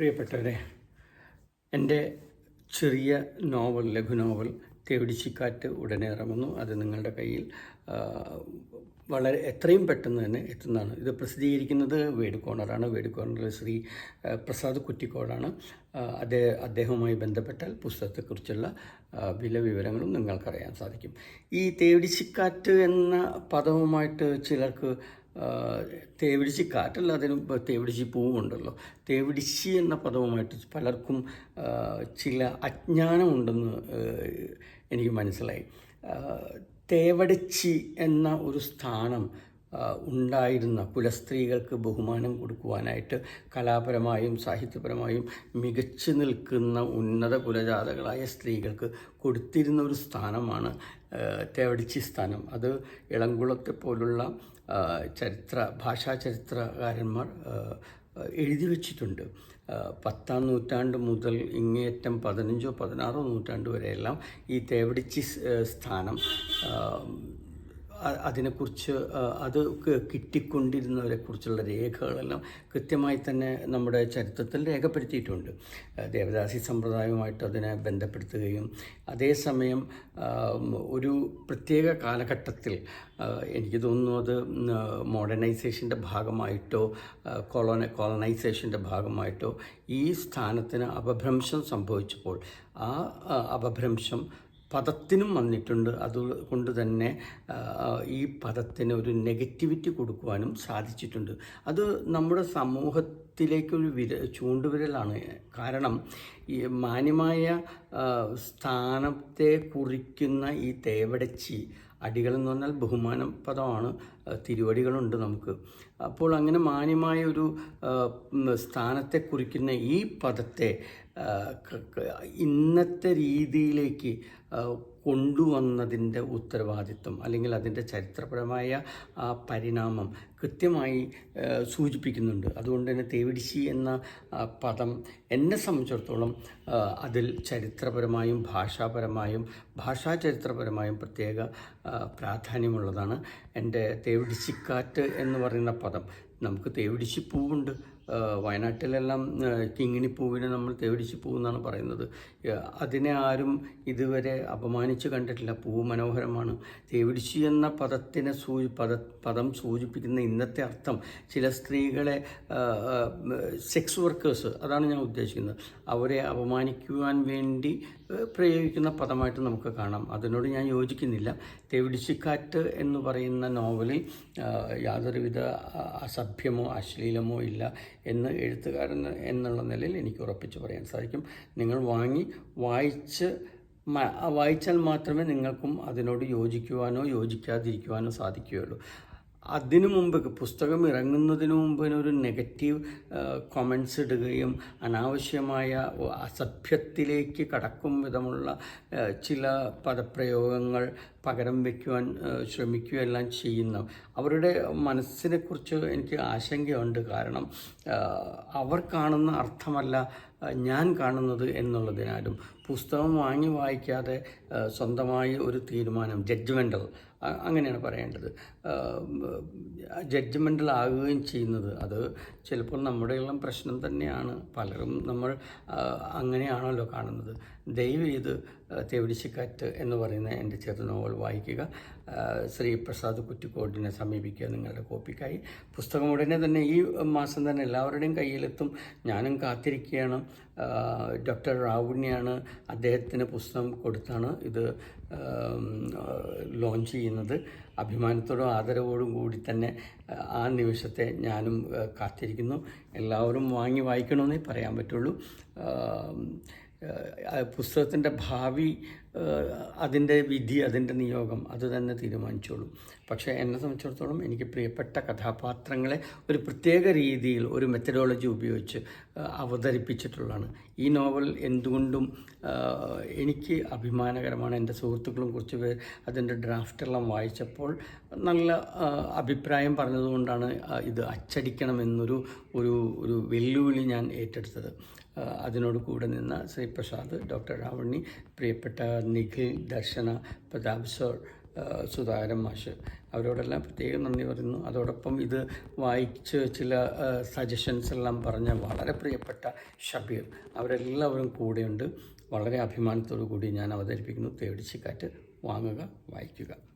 പ്രിയപ്പെട്ടവരെ എന്റെ ചെറിയ നോവൽ ലഘു നോവൽ തേവിടിച്ചിക്കാറ്റ് ഉടനെ ഇറങ്ങുന്നു. അത് നിങ്ങളുടെ കയ്യിൽ വളരെ എത്രയും പെട്ടെന്ന് തന്നെ എത്തുന്നതാണ്. ഇത് പ്രസിദ്ധീകരിക്കുന്നത് വേഡ് കോർണറാണ് വേഡ് കോർണറിൽ ശ്രീ പ്രസാദ് കുറ്റിക്കോടാണ്. അദ്ദേഹം അദ്ദേഹവുമായി ബന്ധപ്പെട്ടാൽ പുസ്തകത്തെക്കുറിച്ചുള്ള വില വിവരങ്ങളും നിങ്ങൾക്കറിയാൻ സാധിക്കും. ഈ തേവിടിച്ചിക്കാറ്റ് എന്ന പദവുമായിട്ട് ചിലർക്ക് തേവിടിച്ചി കാറ്റല്ല അതിന് തേവിടിച്ചി പൂവുണ്ടല്ലോ. തേവിടിച്ചി എന്ന പദവുമായിട്ട് പലർക്കും ചില അജ്ഞാനമുണ്ടെന്ന് എനിക്ക് മനസ്സിലായി. തേവടിച്ചി എന്ന ഒരു സ്ഥാനം ഉണ്ടായിരുന്ന കുലസ്ത്രീകൾക്ക് ബഹുമാനം കൊടുക്കുവാനായിട്ട് കലാപരമായും സാഹിത്യപരമായും മികച്ചു നിൽക്കുന്ന ഉന്നത കുലജാതകളായ സ്ത്രീകൾക്ക് കൊടുത്തിരുന്ന ഒരു സ്ഥാനമാണ് തേവടിച്ചി സ്ഥാനം. അത് ഇളംകുളത്തെ പോലുള്ള ചരിത്ര ഭാഷാ ചരിത്രകാരന്മാർ എഴുതി വച്ചിട്ടുണ്ട്. പത്താം നൂറ്റാണ്ട് മുതൽ ഇങ്ങേയറ്റം പതിനഞ്ചോ പതിനാറോ നൂറ്റാണ്ട് വരെയെല്ലാം ഈ തേവടിച്ചി സ്ഥാനം അതിനെക്കുറിച്ച് അത് ക- കിട്ടിക്കൊണ്ടിരുന്നവരെ കുറിച്ചുള്ള രേഖകളെല്ലാം കൃത്യമായി തന്നെ നമ്മുടെ ചരിത്രത്തിൽ രേഖപ്പെടുത്തിയിട്ടുണ്ട്. ദേവദാസി സമ്പ്രദായവുമായിട്ട് അതിനെ ബന്ധപ്പെടുത്തുകയും അതേസമയം ഒരു പ്രത്യേക കാലഘട്ടത്തിൽ എനിക്ക് തോന്നുന്നു അത് മോഡേണൈസേഷന്റെ ഭാഗമായിട്ടോ കോളോണ കോളനൈസേഷന്റെ ഭാഗമായിട്ടോ ഈ സ്ഥാനത്തിന് അപഭ്രംശം സംഭവിച്ചപ്പോൾ ആ, അപഭ്രംശം പദത്തിനും വന്നിട്ടുണ്ട്. അതുകൊണ്ട് തന്നെ ഈ പദത്തിന് ഒരു നെഗറ്റിവിറ്റി കൊടുക്കുവാനും സാധിച്ചിട്ടുണ്ട്. അത് നമ്മുടെ സമൂഹത്തിലേക്കൊരു വിര ചൂണ്ടുവിരലാണ്. കാരണം ഈ മാന്യമായ സ്ഥാനത്തെ കുറിക്കുന്ന ഈ തേവടച്ചി അടികൾ എന്ന് പറഞ്ഞാൽ ബഹുമാന പദമാണ് തിരുവടികളുണ്ട് നമുക്ക്. അപ്പോൾ അങ്ങനെ മാന്യമായ ഒരു സ്ഥാനത്തെ കുറിക്കുന്ന ഈ പദത്തെ ഇന്നത്തെ രീതിയിലേക്ക് കൊണ്ടുവന്നതിന്റെ ഉത്തരവാദിത്വം അല്ലെങ്കിൽ അതിന്റെ ചരിത്രപരമായ ആ പരിണാമം കൃത്യമായി സൂചിപ്പിക്കുന്നുണ്ട്. അതുകൊണ്ട് തന്നെ തേവിടിശി എന്ന പദം എന്നെ സംബന്ധിച്ചിടത്തോളം അതിൽ ചരിത്രപരമായും ഭാഷാപരമായും ഭാഷാ ചരിത്രപരമായും പ്രത്യേക പ്രാധാന്യമുള്ളതാണ്. എന്റെ തേവിടിശിക്കാറ്റ് എന്ന് പറയുന്ന പദം. നമുക്ക് തേവിടിശി പൂവുണ്ട്. വയനാട്ടിലെല്ലാം കിങ്ങിണിപ്പൂവിനെ കിങ്ങിണി പൂവിനെ നമ്മൾ തേടിച്ച് പൂവെന്നാണ് പറയുന്നത്. അതിനെ ആരും ഇതുവരെ അപമാനിച്ച് കണ്ടിട്ടില്ല. പൂ മനോഹരമാണ്. തേവിടിച്ചി എന്ന പദത്തിനെ സൂചി പദ പദം സൂചിപ്പിക്കുന്ന ഇന്നത്തെ അർത്ഥം ചില സ്ത്രീകളെ സെക്സ് വർക്കേഴ്സ് അതാണ് ഞാൻ ഉദ്ദേശിക്കുന്നത്. അവരെ അപമാനിക്കുവാൻ വേണ്ടി പ്രയോഗിക്കുന്ന പദമായിട്ട് നമുക്ക് കാണാം. അതിനോട് ഞാൻ യോജിക്കുന്നില്ല. തേവിടിച്ചിക്കാറ്റ് എന്ന് പറയുന്ന നോവലിൽ യാതൊരുവിധ അസഭ്യമോ അശ്ലീലമോ ഇല്ല. എന്ന് എഴുത്തുകാരൻ എന്നുള്ള നിലയിൽ എനിക്ക് ഉറപ്പിച്ച് പറയാൻ സാധിക്കും. നിങ്ങൾ വാങ്ങി വായിച്ച് വായിച്ചാൽ മാത്രമേ നിങ്ങൾക്കും അതിനോട് യോജിക്കുവാനോ യോജിക്കാതിരിക്കുവാനോ സാധിക്കുകയുള്ളൂ. അതിനു മുമ്പ് പുസ്തകം ഇറങ്ങുന്നതിന് മുമ്പ് ഒരു നെഗറ്റീവ് കൊമൻസ് ഇടുകയും അനാവശ്യമായ അസഭ്യത്തിലേക്ക് കടക്കും വിധമുള്ള ചില പദപ്രയോഗങ്ങൾ പകരം വയ്ക്കുവാൻ ശ്രമിക്കുകയെല്ലാം ചെയ്യുന്ന. അവരുടെ മനസ്സിനെക്കുറിച്ച് എനിക്ക് ആശങ്കയുണ്ട്. കാരണം അവർ കാണുന്ന അർത്ഥമല്ല ഞാൻ കാണുന്നത് എന്നുള്ളതിനാലും പുസ്തകം വാങ്ങി വായിക്കാതെ സ്വന്തമായി ഒരു തീരുമാനം ജഡ്ജ്മെന്റൽ അങ്ങനെയാണ് പറയേണ്ടത്. ജഡ്ജ്മെന്റൽ ആകുകയും ചെയ്യുന്നത് അത് ചിലപ്പോൾ നമ്മുടെയെല്ലാം പ്രശ്നം തന്നെയാണ്. പലരും നമ്മൾ അങ്ങനെയാണല്ലോ കാണുന്നത്. ദയവ് ചെയ്ത് തേവിടിച്ചിക്കാറ്റ് എന്ന് പറയുന്ന എന്റെ ചെറു നോവൽ വായിക്കുക. ശ്രീ പ്രസാദ് കുറ്റിക്കോടിനെ സമീപിക്കുക നിങ്ങളുടെ കോപ്പിക്കായി. പുസ്തകം ഉടനെ തന്നെ ഈ മാസം തന്നെ എല്ലാവരുടെയും കയ്യിലെത്തും. ഞാനും കാത്തിരിക്കുകയാണ്. ഡോക്ടർ റാവുണ്യാണ് അദ്ദേഹത്തിന് പുസ്തകം കൊടുത്താണ് ഇത് ലോഞ്ച് ചെയ്യുന്നത്. അഭിമാനത്തോടും ആദരവോടും കൂടി തന്നെ ആ, നിമിഷത്തെ ഞാനും കാത്തിരിക്കുന്നു. എല്ലാവരും വാങ്ങി വായിക്കണമെന്നേ പറയാൻ പറ്റുള്ളൂ. പുസ്തകത്തിന്റെ ഭാവി അതിന്റെ വിധി അതിന്റെ നിയോഗം അത് തന്നെ തീരുമാനിച്ചോളൂ. പക്ഷേ എന്നെ സംബന്ധിച്ചിടത്തോളം എനിക്ക് പ്രിയപ്പെട്ട കഥാപാത്രങ്ങളെ ഒരു പ്രത്യേക രീതിയിൽ ഒരു മെത്തഡോളജി ഉപയോഗിച്ച് അവതരിപ്പിച്ചിട്ടുള്ളതാണ്. ഈ നോവൽ എന്തുകൊണ്ടും എനിക്ക് അഭിമാനകരമാണ്. എന്റെ സുഹൃത്തുക്കളും കുറച്ച് പേർ അതിന്റെ ഡ്രാഫ്റ്റെല്ലാം വായിച്ചപ്പോൾ നല്ല അഭിപ്രായം പറഞ്ഞതുകൊണ്ടാണ് ഇത് അച്ചടിക്കണമെന്നൊരു ഒരു ഒരു വെല്ലുവിളി ഞാൻ ഏറ്റെടുത്തത്. അതിനോട് കൂടെ നിന്ന ശ്രീ പ്രസാദ് ഡോക്ടർ രാവണി പ്രിയപ്പെട്ട നിഖിൽ ദർശന പ്രതാപ് സർ സുധാകരൻ മാഷ് അവരോടെല്ലാം പ്രത്യേകം നന്ദി പറയുന്നു. അതോടൊപ്പം ഇത് വായിച്ച് ചില സജഷൻസ് എല്ലാം പറഞ്ഞ വളരെ പ്രിയപ്പെട്ട ഷബീർ അവരെല്ലാവരും കൂടെയുണ്ട്. വളരെ അഭിമാനത്തോടു കൂടി ഞാൻ അവതരിപ്പിക്കുന്നു. തേടിച്ചിക്കാറ്റ് വാങ്ങുക വായിക്കുക.